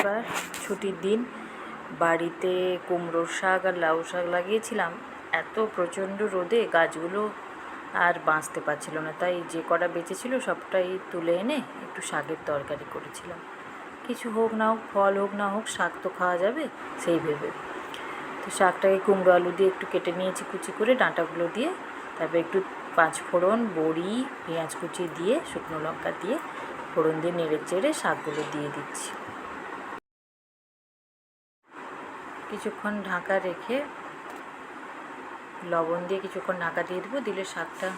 শনিবার ছুটির দিন। বাড়িতে কুমড়োর শাক আর লাউ শাক লাগিয়েছিলাম। এত প্রচণ্ড রোদে গাছগুলো আর বাঁচতে পারছিল না। তাই যে কটা বেঁচেছিল সবটাই তুলে এনে একটু শাকের তরকারি করেছিলাম। কিছু হোক না হোক, ফল হোক না হোক, শাক তো খাওয়া যাবে, সেই ভেবে। তো শাকটাকে কুমড়ো আলু দিয়ে একটু কেটে নিয়েছি কুচি করে ডাঁটাগুলো দিয়ে। তারপর একটু পাঁচ ফোড়ন, বড়ি, পেঁয়াজ কুচি দিয়ে, শুকনো লঙ্কা দিয়ে ফোড়ন দিয়ে নেড়ে চেড়ে শাকগুলো দিয়ে দিচ্ছি। কিছুক্ষণ ঢাকা রেখে লবণ দিয়ে কিছুক্ষণ ঢাকা দিয়ে দেবো। দিলে শাকটা,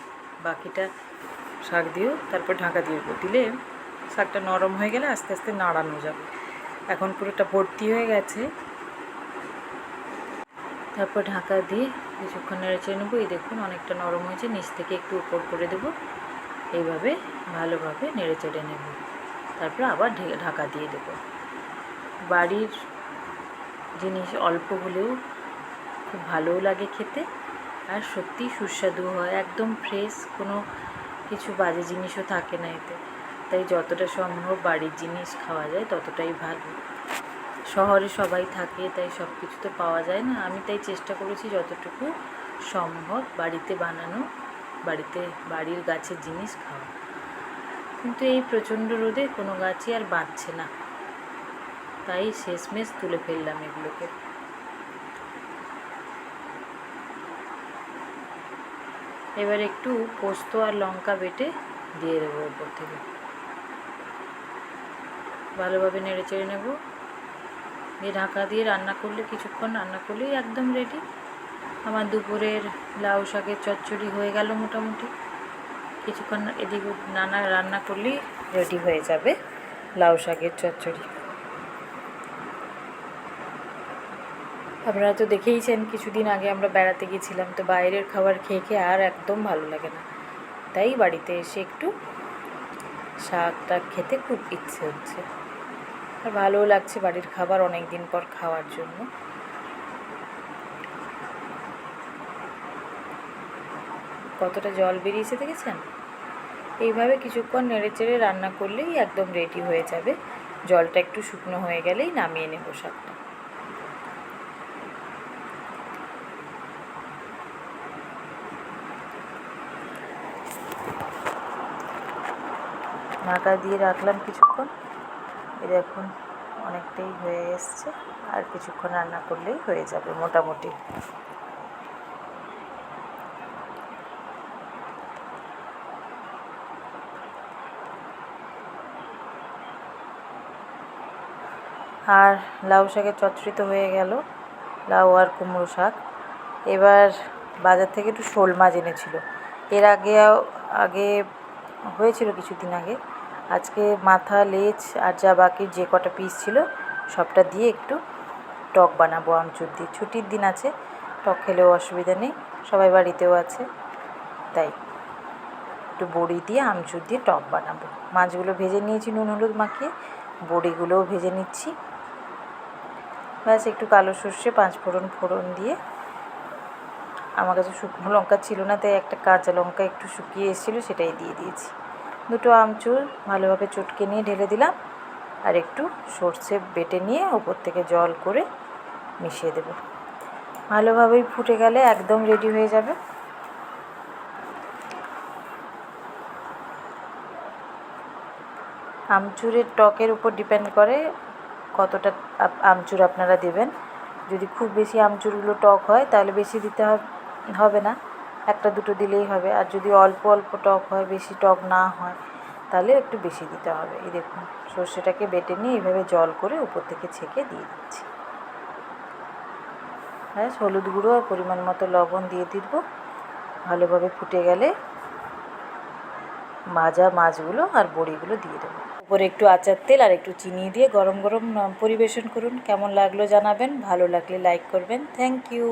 বাকিটা শাক দিয়েও তারপর ঢাকা দিয়ে দেবো। দিলে শাকটা নরম হয়ে গেলে আস্তে আস্তে নাড়ানো যাবে। এখন পুরোটা ভর্তি হয়ে গেছে। তারপর ঢাকা দিয়ে কিছুক্ষণ নেড়েচেড়ে নেব। এই দেখুন অনেকটা নরম হয়েছে। নিচ থেকে একটু উপর করে দেবো। এইভাবে ভালোভাবে নেড়ে চেড়ে নেব। তারপর আবার ঢাকা দিয়ে দেব। বাড়ির জিনিস অল্প হলেও খুব ভালোও লাগে খেতে। আর সত্যি সুস্বাদু হয়, একদম ফ্রেশ কোনো কিছু বাজে জিনিসও থাকে না এতে। তাই যতটা সম্ভব বাড়ির জিনিস খাওয়া যায় ততটাই ভালো। শহরে সবাই থাকে, তাই সব কিছু তো পাওয়া যায় না। আমি তাই চেষ্টা করেছি যতটুকু সম্ভব বাড়িতে বানানো, বাড়িতে, বাড়ির গাছের জিনিস খাওয়া। কিন্তু এই প্রচণ্ড রোদে কোনো গাছই আর বাঁচছে না। তাই শেষমেশ তুলে ফেললাম এগুলোকে। এবার একটু পোস্ত আর লঙ্কা বেটে দিয়ে দেবো ওপর থেকে। ভালোভাবে নেড়ে চেড়ে নেব। দিয়ে ঢাকা দিয়ে রান্না করলে কিছুক্ষণ রান্না করলেই একদম রেডি আমার দুপুরের লাউ শাকের চচ্চড়ি হয়ে গেল মোটামুটি। কিছুক্ষণ এদিক নানা রান্না করলেই রেডি হয়ে যাবে লাউ শাকের চচ্চড়ি। আপনারা তো দেখেইছেন, কিছুদিন আগে আমরা বেড়াতে গেছিলাম, তো বাইরের খাবার খেয়ে খেয়ে আর একদম ভালো লাগে না। তাই বাড়িতে এসে একটু শাকটা খেতে খুব ইচ্ছে হচ্ছে। আর ভালোও লাগছে বাড়ির খাবার অনেক দিন পর খাওয়ার জন্য। কতটা জল বেরিয়েছে দেখেছেন? এইভাবে কিছুক্ষণ নেড়ে চেড়ে রান্না করলেই একদম রেডি হয়ে যাবে। জলটা একটু শুকনো হয়ে গেলেই নামিয়ে নেব শাকটা। ঢাকা দিয়ে রাখলাম কিছুক্ষণ। এই দেখুন, অনেকটাই হয়ে এসছে। আর কিছুক্ষণ রান্না করলেই হয়ে যাবে মোটামুটি। আর লাউ শাকের চচ্চড়ি হয়ে গেল, লাউ আর কুমড়ো শাক। এবার বাজার থেকে একটু শোল মাছ এনেছিল। এর আগে আগে হয়েছিল কিছুদিন আগে। আজকে মাথা, লেজ আর যা বাকি যে কটা পিস ছিল, সবটা দিয়ে একটু টক বানাবো আমচুর দিয়ে। ছুটির দিন আছে, টক খেলেও অসুবিধা নেই, সবাই বাড়িতেও আছে। তাই একটু বড়ি দিয়ে আমচুর দিয়ে টক বানাবো। মাছগুলো ভেজে নিয়েছি, নুন হলুদ মাখিয়ে, বড়িগুলোও ভেজে নিচ্ছি। ব্যাস, একটু কালো সর্ষে পাঁচ ফোড়ন ফোড়ন দিয়ে আমার কাছে শুকনো লঙ্কা ছিল না, তাই একটা কাঁচা লঙ্কা একটু শুকিয়ে এসেছিল, সেটাই দিয়ে দিয়েছি। দুটো আমচুর ভালোভাবে চটকে নিয়ে ঢেলে দিলাম আর একটু সর্ষে বেটে নিয়ে ওপর থেকে জল করে মিশিয়ে দেব। ভালোভাবেই ফুটে গেলে একদম রেডি হয়ে যাবে। আমচুরের টকের উপর ডিপেন্ড করে কতটা আমচুর আপনারা দেবেন। যদি খুব বেশি আমচুরগুলো টক হয়, তাহলে বেশি দিতে হব- হবে না। একটা দুটো দিলেই হবে। আর যদি অল্প অল্প টক হয়, বেশি টক না হয়, তাহলে একটু বেশি দিতে হবে। এই দেখুন, সর্ষেটাকে বেটে নিয়ে এইভাবে জল করে উপর থেকে ছেঁকে দিয়ে দিচ্ছি। ব্যাস, হলুদ গুঁড়ো আর পরিমাণ মতো লবণ দিয়ে দিব। ভালোভাবে ফুটে গেলে মাজা মাছগুলো আর বড়িগুলো দিয়ে দেবো। উপরে একটু আচার তেল আর একটু চিনি দিয়ে গরম গরম পরিবেশন করুন। কেমন লাগল জানাবেন। ভালো লাগলে লাইক করবেন। Thank you.